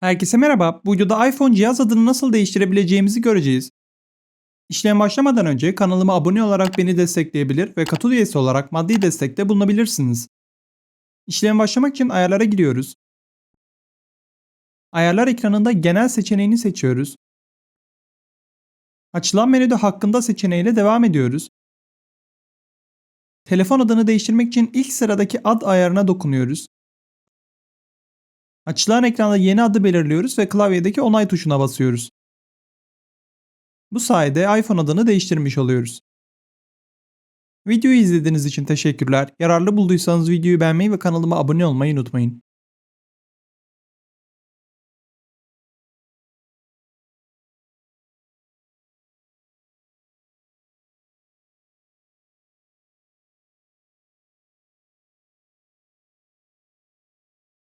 Herkese merhaba. Bu videoda iPhone cihaz adını nasıl değiştirebileceğimizi göreceğiz. İşlem başlamadan önce kanalıma abone olarak beni destekleyebilir ve katıl üyesi olarak maddi destekte bulunabilirsiniz. İşlem başlamak için ayarlara giriyoruz. Ayarlar ekranında genel seçeneğini seçiyoruz. Açılan menüde hakkında seçeneğiyle devam ediyoruz. Telefon adını değiştirmek için ilk sıradaki ad ayarına dokunuyoruz. Açılan ekranda yeni adı belirliyoruz ve klavyedeki onay tuşuna basıyoruz. Bu sayede iPhone adını değiştirmiş oluyoruz. Videoyu izlediğiniz için teşekkürler. Yararlı bulduysanız videoyu beğenmeyi ve kanalıma abone olmayı unutmayın.